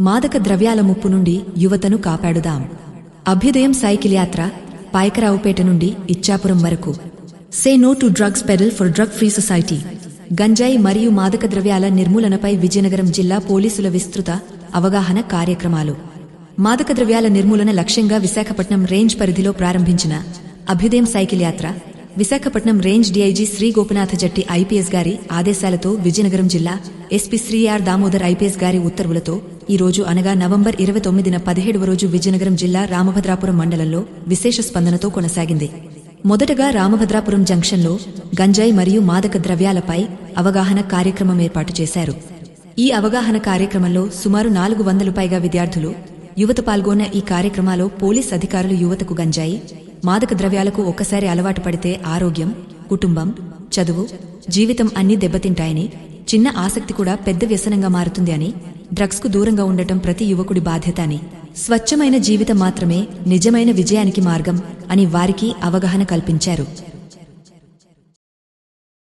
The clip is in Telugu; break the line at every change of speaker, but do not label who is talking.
మాదక ద్రవ్యాల ముప్పు నుండి యువతను కాపాడుదాం. అభ్యుదయం సైకిల్ యాత్ర పాయకరావుపేట నుండి ఇచ్చాపురం వరకు. Say no to drugs pedal for drug free society. గంజాయి మరియు మాదక ద్రవ్యాల నిర్మూలనపై విజయనగరం జిల్లా పోలీసుల విస్తృత అవగాహన కార్యక్రమాలు. మాదక ద్రవ్యాల నిర్మూలన లక్ష్యంగా విశాఖపట్నం రేంజ్ పరిధిలో ప్రారంభించిన అభ్యుదయం సైకిల్ యాత్ర Visakhapatnam range DIG Sri Gopinatha Jatti IPS గారి ఆదేశాలతో విజయనగరం జిల్లా SP Sri R Damodar IPS గారి ఉత్తర్వులతో ఈ రోజు అనగా నవంబర్ ఇరవై తొమ్మిదిన పదిహేడవ రోజు విజయనగరం జిల్లా రామభద్రాపురం మండలంలో విశేష స్పందనతో కొనసాగింది. మొదటగా రామభద్రాపురం జంక్షన్లో గంజాయి మరియు మాదక ద్రవ్యాలపై అవగాహన కార్యక్రమం ఏర్పాటు చేశారు. ఈ అవగాహన కార్యక్రమంలో సుమారు నాలుగు వందలు పైగా విద్యార్థులు యువత పాల్గొన్న ఈ కార్యక్రమాలో పోలీస్ అధికారులు యువతకు గంజాయి మాదక ద్రవ్యాలకు ఒక్కసారి అలవాటు పడితే ఆరోగ్యం కుటుంబం చదువు జీవితం అన్నీ దెబ్బతింటాయని చిన్న ఆసక్తి కూడా పెద్ద వ్యసనంగా మారుతుంది అని డ్రగ్స్కు దూరంగా ఉండటం ప్రతి యువకుడి బాధ్యత అని. స్వచ్ఛమైన జీవితం మాత్రమే నిజమైన విజయానికి మార్గం అని వారికి అవగాహన కల్పించారు.